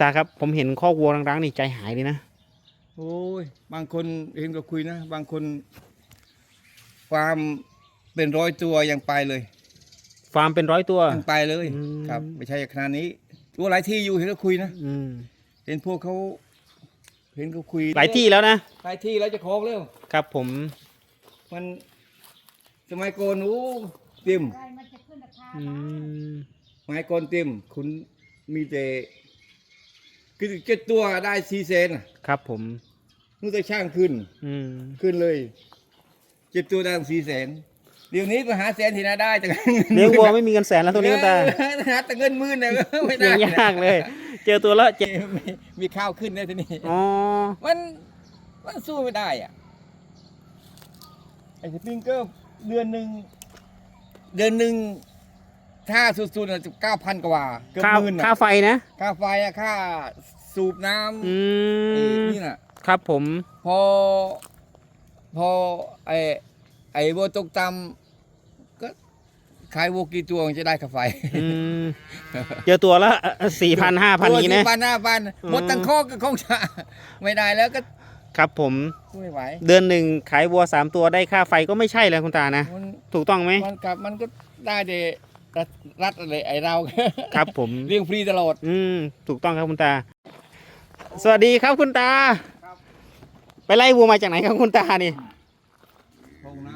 ตาครับผมเห็นข้อกวัวร้างๆนี่ใจหายเลยนะโอ้ยบางคนเห็นก็คุยนะ บางคนฟาร์มเป็นร้อยตัวยังไปเลยฟาร์มเป็นร้อยตัว ยังไปเลย อืม ครับ ไม่ใช่ขนาดนี้ตัวหลายที่อยู่เห็นก็คุยนะอืมเห็นพวกเขาเห็นเขาคุยหลายที่แล้วนะหลายที่แล้วจะคองแล้วครับผมมันสมัยก่อนโอ้เต็มอะไรมันจะขึ้นราคาอืมสมัยก่อนเต็มคุณมีแต่ คือเจ็ดตัวได้สี่เซนครับผมนู่นแต่ช่างขึ้น อืมขึ้นเลยเจ็ดตัวได้สี่แสนเดี๋ยวนี้ไปหาแสนที่ไหนได้แต่เลี้ยงวัวไม่มีเงินแสนแล้วตัวนี้คุณตาหาแต่เงินหมื่นเนี่ยก็ไม่เลี้ได้ยงยากเลย เจอตัวละเจ็ดมีมีข้าวขึ้นได้ทีนี้อ๋อมันมันสู้ไม่ได้อะไอ้สปริงเกอร์เดือนหนึ่งเดือนหนึ่ง ถ้าสุดๆอะเก้าพันกว่าเกือบค่าหมื่นค่าอะไฟนะ ค่าไฟอะค่าสูบน้ำอืไอ้มนี่น่ะ ครับผม พอ พอไอ้ไอ้วัวตกต่ำก็ขายวัวกี่ตัวมันจะได้ค่าไฟอืมเจอตัวละสี่พันห้าพันนี้นะพันห้าพันอืม หมดตั้งข้อก็คงจะ ไม่ได้แล้วก็ครับผม ไม่ไหวเดือนหนึ่งขายวัวสามตัวได้ค่าไฟก็ไม่ใช่แล้วคุณตานะ มันถูกต้องไหมมันกลับมันก็ได้แต่ รัฐรัฐอะไรไอ้เราครับผม เลี้ยงฟรีตลอด อืมถูกต้องครับคุณตา สวัสดีครับคุณตา ครับ ไปไล่วัวมาจากไหนครับคุณตานี่ห้องน้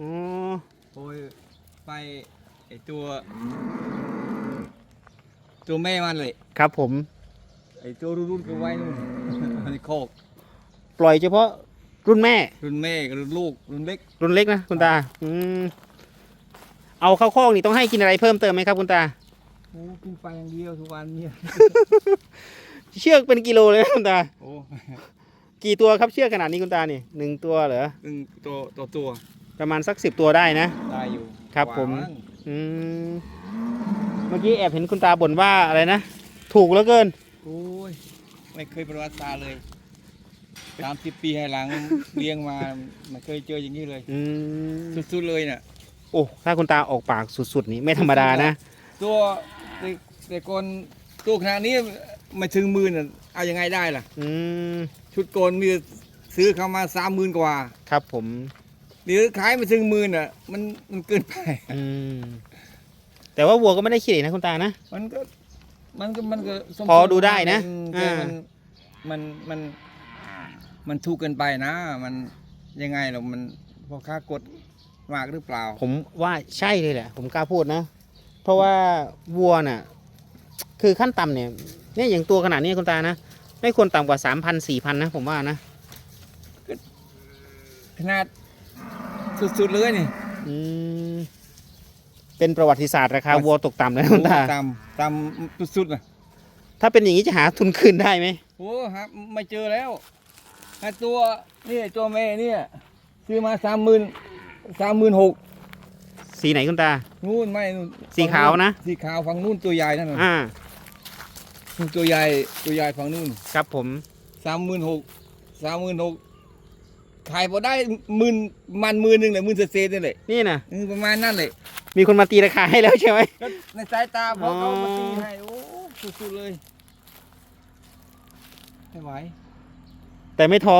อ๋อำโอยไปไอ้ตัว ตัวแม่มันเลยครับผม ไอ้ตัวรุ่นๆก็ไว้นู่นในโคกปล่อยเฉพาะรุ่นแม่ รุ่นแม่กับรุ่นลูกรุ่นเล็กรุ่นเล็กนะคุณตา อืม เอาเข้าคอกนี่ต้องให้กินอะไรเพิ่มเติมไหมครับคุณตาโอ้กินไปอย่างเดียวทุกวันเนี่ยเชือกเป็นกิโลเลยนะคุณตา โอ้กี่ตัวครับเชือกขนาดนี้คุณตานี่หนึ่งตัวเหรอตึงตัวตัวตัวประมาณสักสิบตัวได้นะได้อยู่ครับผม กว่างอืมเมื่อกี้แอบเห็นคุณตาบ่นว่าอะไรนะ ถูกแล้วเกิน โอ้ยไม่เคยประวัติศาสตร์เลยสามสิบปีให้หลัง เลี้ยงมาไม่เคยเจออย่างนี้เลย อืมสุดๆเลยเนี่ย โอ้ถ้าคุณตาออกปากสุดๆ นี่ไม่ธรรมดานะ ตัวแต่แต่ก่อนตัวขนาดนี้ไม่ถึงหมื่นอะเอายังไงได้ล่ะ อืมชุดโกอนมีซื้อเข้ามาสามหมื่นกว่า ครับผมหรือขายไม่ถึงหมื่นอะ มันมันเกินไป อืมแต่ว่าวัวก็ไม่ได้ขี้เหร่นะคุณตานะ มันก็มันก็มันก็สมพอดูได้นะอืมแต่อ่า มันมันมันมันถูกเกินไปนะ มันยังไงหรอมันพอค่ากด มากหรือเปล่า ผมว่าใช่เลยแหละ ผมกล้าพูดนะ เพราะว่าวัวน่ะ คือขั้นต่ำเนี่ย เนี่ยอย่างตัวขนาดนี้คุณตานะ ไม่ควรต่ำกว่าสามพันสี่พันนะ ผมว่านะ ขนาดสุดๆเลยนี่อืม เป็นประวัติศาสตร์ราคาวัวตกต่ำเลยนะคุณตา ตามตามสุดๆนะถ้าเป็นอย่างนี้จะหาทุนคืนได้ไหม โอ้ฮะไม่เจอแล้วไอ้ตัวนี่ตัวแม่เนี่ย ซื้อมาสามหมื่น สามหมื่นหกสีไหนคุณตา นู่นไม่นู่นสีขาวนะ สีขาวฝั่งนู่นตัวใหญ่นั่นน่ะอ่า นู่นตัวใหญ่ตัวใหญ่ฝั่งนู่นครับผม สามหมื่นหกสามหมื่นหกขายพอได้หมื่นมันหมื่นหนึ่งเลยหมื่นเศษๆนี่แหละนี่นะเออประมาณนั่นเลยมีคนมาตีราคาให้แล้วใช่ไหม ก็ในสายตาพอเขาอ๋อมาตีให้โอ้สุดๆเลยไม่ไหวแต่ไม่ท้อ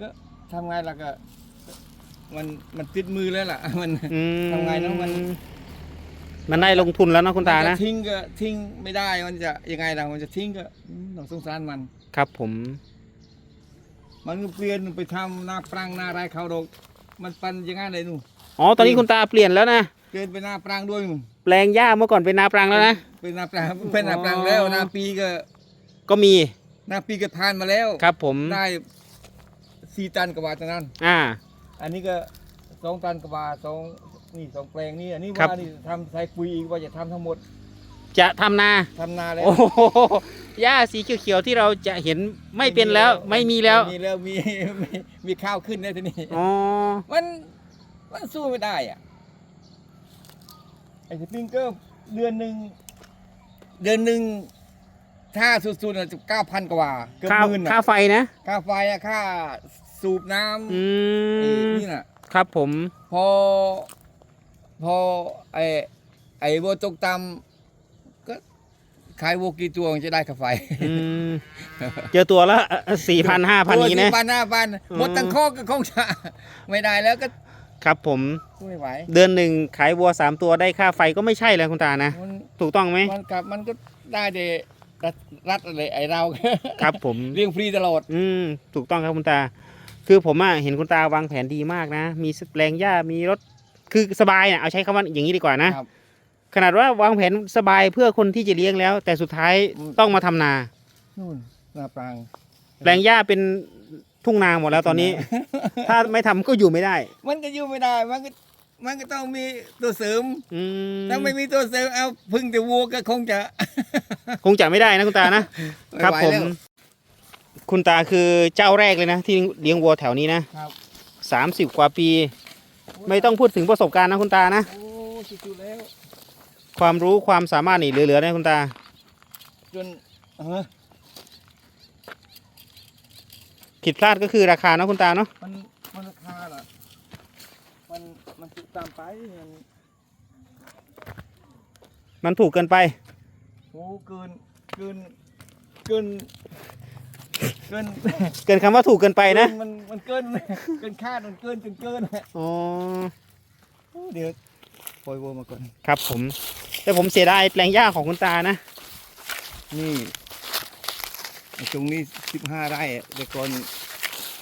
ก็ทำไงล่ะก็ มันมันติดมือแล้วล่ะ มันอืมทำไงเนอะมันมันได้ลงทุนแล้วเนอะคุณตามันะจทิ้งก็ทิ้งไม่ได้มันจะยังไงล่ะมันจะทิ้งก็อืมต้องสงสารมัน ครับผม มันก็เปลี่ยนไปทำหน้าปรังหน้าไรเขาดอกมันปันอยังไงเลยนู่นอ๋อ ตอนนี้คุณตาเปลี่ยนแล้วนะเปลี่ยนไปหน้าปรังด้วยนู่นแปลงหญ้าเมื่อก่อนเป็นนาปรังแล้วนะ เป็นหน้าปรังเป็นหน้าปรังแล้วหน้าปีก็ก็มี หน้าปีก็ผ่านมาแล้ว ครับผม ได้สี่ตันกว่าตอนนั้น อ่า อันนี้ก็สองตันกว่าสองนี่สองแปลงนี่อันนี้ครับ ว่านี่ทำใส่ปุ๋ยอีกว่าจะทำทั้งหมดจะทำนา ทำนาแล้วโอ้โหหญ้าสีเขียวๆที่เราจะเห็นไม่เป็นแล้วไม่มีแล้วมีแล้วมีมีมีข้าวขึ้นแล้วทีนี้อ๋อมันมันสู้ไม่ได้อะไอ้สปริงเกอร์เดือนหนึ่งเดือนหนึ่งถ้าสุดๆอะเก้าพันกว่าเกือบค่าหมื่นค่าอะไฟนะ ค่าไฟอะค่า สูบน้ำอืไอ้มนี่น่ะ ครับผม พอ พอไอ้ไอ้บัวตกต่ำก็ขายวัวกี่ตัวมันจะได้ค่าไฟอืม เจอตัวละสี่พันห้าพันนี้นะ พันห้าพันอืมหมดตั้งข้อก็คงจะไม่ได้แล้วก็ครับผม ไม่ไหวเดือนหนึ่งขายวัวสามตัวได้ค่าไฟก็ไม่ใช่แล้วคุณตานะ มันถูกต้องไหม มันกลับมันก็ได้แต่รัฐรัฐอะไรไอเรา ครับผม เลี้ยงฟรีตลอด อืม ถูกต้องครับคุณตา คือผมอะเห็นคุณตาวางแผนดีมากนะ มีแปลงหญ้ามีรถคือสบายอะเอาใช้คำว่าอย่างนี้ดีกว่านะ ครับ ขนาดว่าวางแผนสบายเพื่อคนที่จะเลี้ยงแล้ว แต่สุดท้ายอืมต้องมาทำนา นู่นนาปราง แปลงหญ้าเป็นทุ่งนาหมดแล้วตอนนี้ ถ้าไม่ทำก็อยู่ไม่ได้ มันก็อยู่ไม่ได้ มันก็มันก็ต้องมีตัวเสริม อืมถ้าไม่มีตัวเสริมเอาพึ่งแต่วัวก็คงจะ คงจะไม่ได้นะคุณตานะ ไม่ครับไหวผม แล้ว คุณตาคือเจ้าแรกเลยนะ ที่เลี้ยงวัวแถวนี้นะครับ สามสิบกว่าปี ไม่ต้องพูดถึงประสบการณ์นะคุณตานะ โอ้สุดๆแล้ว ความรู้ความสามารถนี่เหลือๆนะคุณตา จนเออผิดพลาดก็คือราคาเนาะคุณตาเนาะ มันมันราคาล่ะมันมันถูกตามไปมันมันถูกเกินไป โอ้เกินเกินเกิน เกินเกินคำว่าถูกเกินไปนะ มันมันเกินเกินคาดมันเกินจนเกินอ๋อ โอ้เดี๋ยวปล่อยวัวมาก่อน ครับผม แต่ผมเสียดายแปลงหญ้าของคุณตานะ นี่ไอ้ตรงนี้สิบห้าไร่อะแต่ก่อน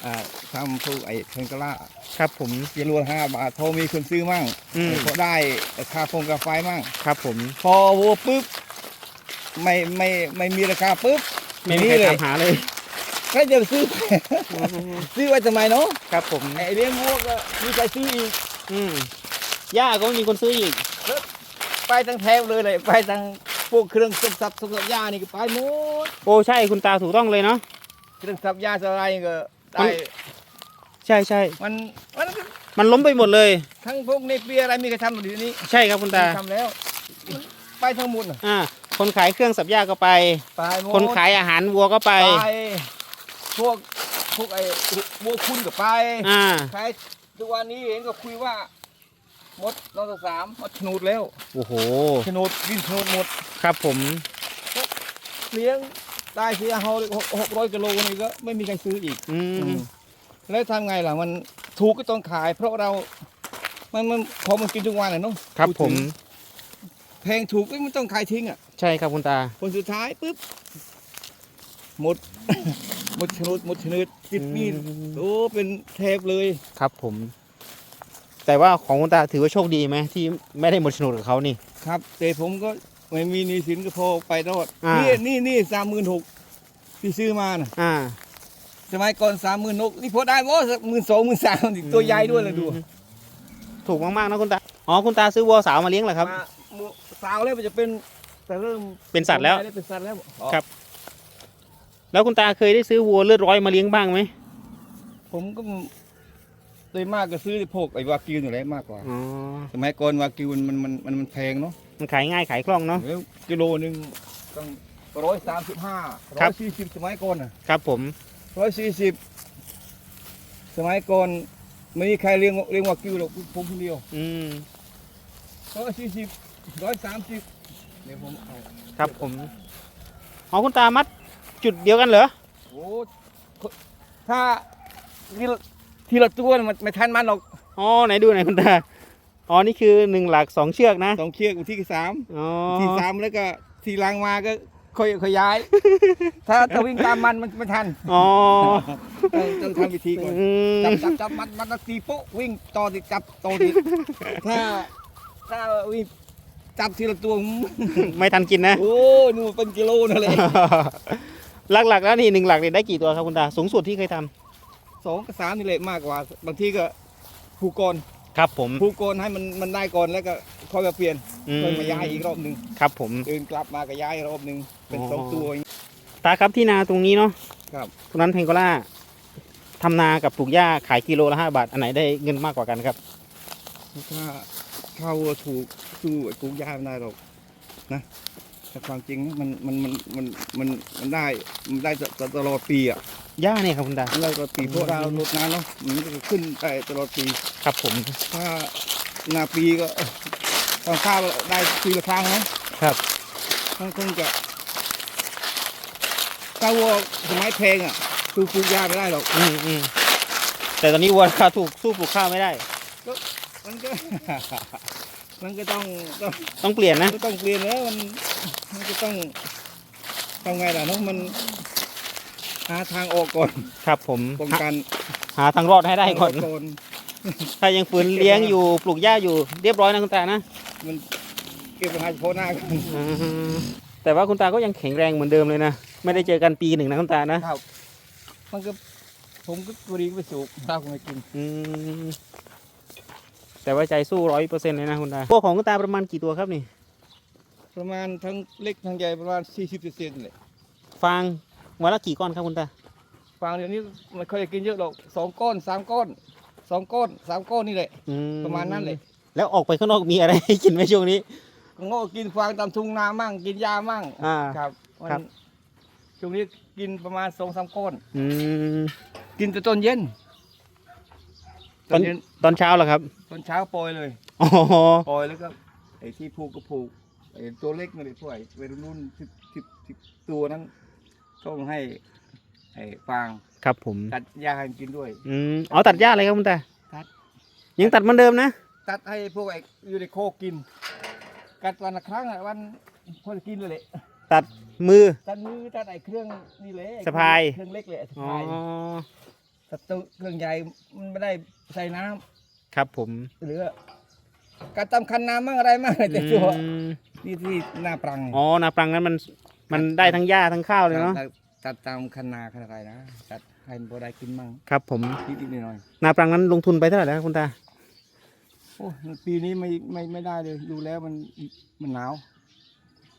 อ่าทำพวกไอ้เทงกะล่าครับผม กิโลละห้าบาทพอมีคนซื้อมั่งอืม พอได้ค่าพงกาไฟมั่ง ครับผม พอวัวปุ๊บไม่ไม่ไม่มีราคาปุ๊บไม่มีใครนี่เลยถามหาเลย ใครจะไปซื้อ ซื้อไว้ทำไมเนาะครับผมไอ้เลี้ยงวัวก็มีใครซื้ออีก อืมหญ้าก็ไม่มีคนซื้ออีก ไปทั้งแถวเลยเลย ไปทั้งพวกเครื่องสับสับสับสับหญ้านี่ก็ไปหมด โอ้ใช่คุณตาถูกต้องเลยเนาะ เครื่องสับหญ้าอะไรก็มัได้นใช่ใช่ มันมันก็มันล้มไปหมดเลย ทั้งพวกในเปียอะไรมีใครทำหมดอยู่นี้ ใช่ครับคุณตาทำแล้วมันไปทั้งหมดน่ะอ่า คนขายเครื่องสับหญ้าก็ไป ไปหมดคนขายอาหารวัวก็ไป ไป พวกพวกไอ้วัวคุณก็ไปอ่าใครทุกวันนี้เห็นก็คุยว่าหมดรอบสามหมดโฉนดแล้วโอ้โหโฉนดดินโฉนดหมดครับผมเลี้ยงได้เสียหอหกร้อยกิโลนี่ก็ไม่มีใครซื้ออีก อืมแล้วทำไงล่ะมันถูกก็ต้องขาย เพราะเรามันมันพอมันกินทุกวันอะเนาะครับพูดผถึมงแพงถูกก็มันต้องขายทิ้งอะ ใช่ครับคุณตาผลสุดท้ายปุ๊บหมดห มดชนุดหมดชนุดติดหนี่อืมโอ้เป็นเทปเลยครับผม แต่ว่าของคุณตาถือว่าโชคดีไหมที่ไม่ได้หมดโฉนดกับเขานี่ ครับ แต่ผมก็ไม่มีหนี้สินก็พอไปรอดอ่านี่ นี่นี่นี่สามหมื่นหกที่ซื้อมาน่ะอ่าสมัยก่อนสามหมื่นหกนี่พอได้บ่หมื่นสองหมื่นสามตัวใหญ่ด้วยเลยดูถูกมากๆนะคุณตาอ๋อคุณตาซื้อวัวสาวมาเลี้ยงเหรอครับ มาหมู่สาวแล้วมันจะเป็นแต่เริ่มเป็นสัตว์แล้ว เป็นสัตว์แล้วอ๋อครับ แล้วคุณตาเคยได้ซื้อวัวเลือดร้อยมาเลี้ยงบ้างไหมผมก็โดยมากก็ซื้อพวกไอ้วากิวนี่แหละมากกว่า อ๋อ สมัยก่อนวากิวมันมันมันมันแพงเนาะมันขายง่ายขายคล่องเนาะ แล้วกิโลหนึ่งต้องร้อยสามสิบห้าครัร้อบ ยสี่สิบสมัยก่อนอะครับผม ร้อยสี่สิบสมัยก่อนไม่มีใครเลี้ยงเลี้ยงวากิวหรอกผมคนเดียวอืม ร้อยสี่สิบร้อยสามสิบเดี๋ยวผมเอาครับผม อ๋อคุณตามัด จุดเดียวกันเหรอโอ้ถ้าทีละทีละตัวน่ะมันไม่ทันมันหรอกอ๋อไหนดูหน่อยคุณตาอ๋อนี่คือหนึ่งหลักสองเชือกนะต้องเคียกอยู่ที่สามอ๋อที่สามแล้วก็ทีหลังมาก็ค่อยค่อยย้าย ถ้าถ้าวิ่งตามมันมันไม่ทันอ๋อต้องต้องทำวิธีก่อนอืมจับจับจับมัดมัดแล้วตีโป๊ะวิ่งต่อติจับต่อติถ้าถ้าวิ่งจับทีละตัว ไม่ทันกินนะ โอ้นู่นเป็นกิโลนั่นเลย หลักๆแล้วนี่หนึ่งหลักเนี่ยได้กี่ตัวครับคุณตาสูงสุดที่เคยทำสองกับสามนี่แหละมากกว่า บางทีก็ผูกกรครับผม ผูกกรให้มันมันได้ก่อนแล้วก็ค่อยมาเปลี่ยนอืม ค่อยมาย้ายอีกรอบหนึ่งครับผม เดินกลับมาก็ย้ายอีกรอบหนึ่งเป็นอ๋อสองตัวอย่างนี้ตาครับที่นาตรงนี้เนาะครับ ตรงนั้นเพงโกล่าทำนากับปลูกหญ้าขายกิโลละห้าบาท อันไหนได้เงินมากกว่ากันครับ ถ้าข้าวถูกสู้ไอ้ปลูกหญ้าไม่ได้หรอกนะ แต่ความจริงนะมันมันมันมันมันมันได้มันได้ตตลอดปีอะหญ้าเนี่ยครับคุณตามันได้ตลอดปีเพราะเราลดน้ำเนาะมันก็ขึ้นได้ตลอดปีครับผมถ้าหนาปีก็ตอนข้าวได้ปีละครั้งนะครับมันคงจะถ้าวัวสมัยเพลงอะคือปลูกยาไม่ได้หรอกอืมอืมแต่ตอนนี้วัวราคาถูกสู้ปลูกข้าวไม่ได้มันก็มันก็ต้องต้องต้องเปลี่ยนนะก็ต้องเปลี่ยนแล้วมัน มันก็ต้องทำไงล่ะเนาะมัน หาทางออกก่อนครับผมป้องหากันหาทางรอดให้ได้ก่อน ทางออนถ้ายังฝืนเลี้ยงอยู่ปลูกหญ้าอยู่เรียบร้อยนะคุณตานะมันเก็บปัญหาเฉพาะหน้ากันอ่าแต่ว่าคุณตาก็ยังแข็งแรงเหมือนเดิมเลยนะ ไม่ได้เจอกันปีหนึ่งนะคุณตานะ ครับ มันก็ผมก็ตัวดีก็ไปสูบข้าวก็ไม่กินอืมแต่ว่าใจสู้ร้อยเปอร์เซ็นต์เลยนะคุณตาพวกของคุณตาประมาณกี่ตัวครับนี่ ประมาณทั้งเล็กทั้งใหญ่ประมาณ 40เปอร์เซ็นต์เลยฟางวันละกี่ก้อนครับคุณตาฟางเดี๋ยวนี้ไม่ค่อยได้กินเยอะหรอกสองก้อนสามก้อนสองก้อนสามก้อนนี่แหละอืประมาณนั้นเลยแล้วออกไปข้างนอกมีอะไรให้กินไหมช่วงนี้ก็โง่กินฟางตามทุ่งนามั่งกินยามั่งอ่าครับมันครับ ช่วงนี้กินประมาณสองสามก้อน อืม กินแต่ตอนเย็นตตออนนเย็นตอนเช้าเหรอครับตอนเช้าปล่อยเลยอ๋อปล่อยแล้วก็ไอ้ที่ผูกก็ผูก ไอ้ตัวเล็กนั่นแหละพวกไอ้วัยรุ่นสิบสิบสิบตัวนั้นต้องให้ไอ้ฟางครับผม ตัดยาให้กินด้วย อืมเอาตัดหญ้าเลยครับคุณตาตัด ยังตัดเหมือนเดิมนะ ตัดให้พวกไอ้อยู่ในโคกกิน กัดวันละครั้งอะวันพอจะกินเลยแหละตัดมือ ตัดมือตัดไอ้เครื่องนี่เลยสะพาย เครื่องเล็กเลยสะอ๋อพายแต่ตัวเครื่องใหญ่มันไม่ได้ใส่น้ำ ครับผมเหลือการตำคันน้ำมั่งอะไรมั่งแต่ตัวอืม นี่ที่หน้าปรังอ๋อนาปรังนั้นมันมันได้ทั้งหญ้าทั้งข้าวเลยเนาะ ตัดตัดตามคันนาคันอะไรนะตัดให้มันพอได้กินมั่งครับผมนิดๆหน่อยนาปรังนั้นลงทุนไปเท่าไหร่แล้วครับคุณตา ๆโอ้ปีนี้ไม่ไม่ไม่ได้เลยดูแล้วมันมันหนาว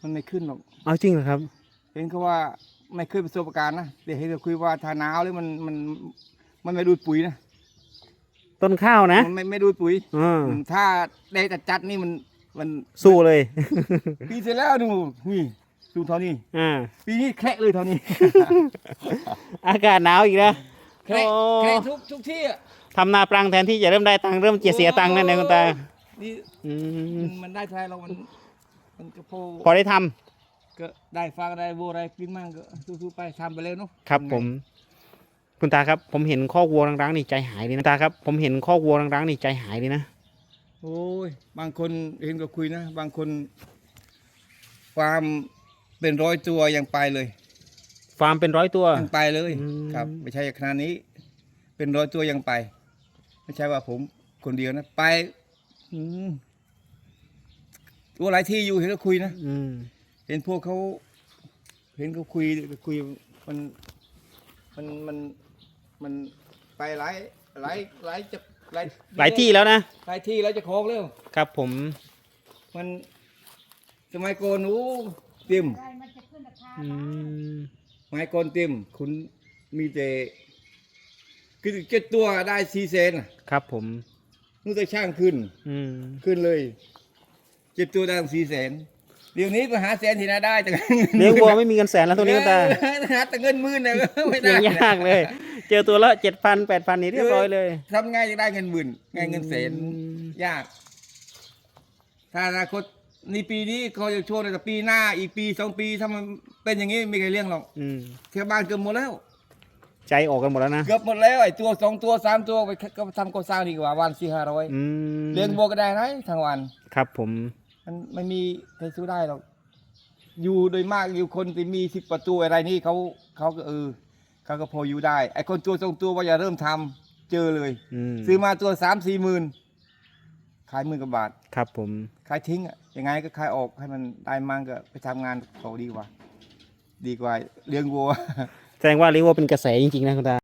มันไม่ขึ้นหรอก เอาจริงเหรอครับ เห็นเขาว่าไม่เคยประสบการณ์นะแต่เห็นเขาคุยว่าถ้าหนาวแล้วมันมันมันไม่ดูดปุ๋ยนะต้นข้าวนะมันไม่ไม่ดูดปุ๋ยอ่า ถ้าได้จัดจัดๆนี่มัน มันสู้เลย ปีที่แล้วดูนี่ดูเท่านี้อ่า ปีนี้แคระเลยเท่านี้ อากาศหนาวอีกนะแคระโอ้แคระทุกทุกที่อะทำนาปรังแทนที่จะเริ่มได้ตังค์เริ่มจะเสียตังค์นั่นเองคุณตานี่อืมมันได้เท่าไหรเรามันมันก็พอพอได้ทำก็ได้ฟังได้โบอะไรกินมั่งก็สู้ๆไปทำไปเลยเนาะครับ ผม คุณตาครับ ผมเห็นข้อกวัวร้างๆนี่ใจหายเลยนะตาครับ ผมเห็นข้อกวัวร้างๆนี่ใจหายเลยนะ โอ้ยบางคนเห็นก็คุยนะ บางคนความเป็นร้อยตัวยังไปเลยฟาร์มเป็นร้อยตัว ยังไปเลย อืม ครับ ไม่ใช่ขนาดนี้ เป็นร้อยตัวยังไป ไม่ใช่ว่าผมคนเดียวนะไปอืมตัวหลายที่อยู่เห็นก็คุยนะ อืม เห็นพวกเขาเห็นเขาคุยคุยมันมันมันมันไปหลายหลายหลายจะ หลายหลายที่แล้วนะ หลายที่แล้วจะคลองเร็วครับผมมันสมัยก่อนหนูเต็มอืมสมัยก่อนเต็มคุณมีแต่คือเจ็ดตัวได้สี่เซนน่ะครับผมนู่นแต่ช่างขึ้น อืมขึ้นเลยเจ็ดตัวได้สี่แสน เดี๋ยวนี้ไปหาแสนที่ไหนได้แต่เลี้ยงวัวไม่มีเงินแสนแล้วตัวนี้คุณตาหาแต่เงินหมื่นเนี่ยก็ไม่ได้ยังยากเลย เจอตัวละเจ็ดพันแปดพันนี่เรียบร้อยเลยทำไงจะได้เงินหมื่นไงเงินแสนอืมยาก ถ้าอนาคตนี่ปีนี้เขาจะโชว์แต่ปีหน้าอีกปีสองปีถ้ามันเป็นอย่างนี้ไม่เคยเลี้ยงหรอกอืมเที่ยวบ้านเกือบหมดแล้ว ใจออกกันหมดแล้วนะเกือบหมดแล้วไอ้ตัวสองตัวสามตัวไปก็ทำก่อสร้างดีกว่าวันสี่ห้าร้อยอืมเลี้ยงวัวก็ได้นะทั้งวัน ครับผม มันไม่มีใครสู้ได้หรอก อยู่โดยมากอยู่คนที่มีสิบประตูอะไรนี่เขาเขาก็เออเขาก็พออยู่ได้ ไอ้คนตัวสองตัวว่าอย่าเริ่มทำเจอเลย อืมซื้อมาตัวสามสี่หมื่นขายหมื่นกว่าบาท ครับผม ขายทิ้งอะยังไงก็ขายออกให้มันได้มั่งก็ไปทำงานเขาดีกว่า ดีกว่าเลี้ยงวัว แสดงว่าเรียกว่าเป็นกระแสจริงๆนะคุณตา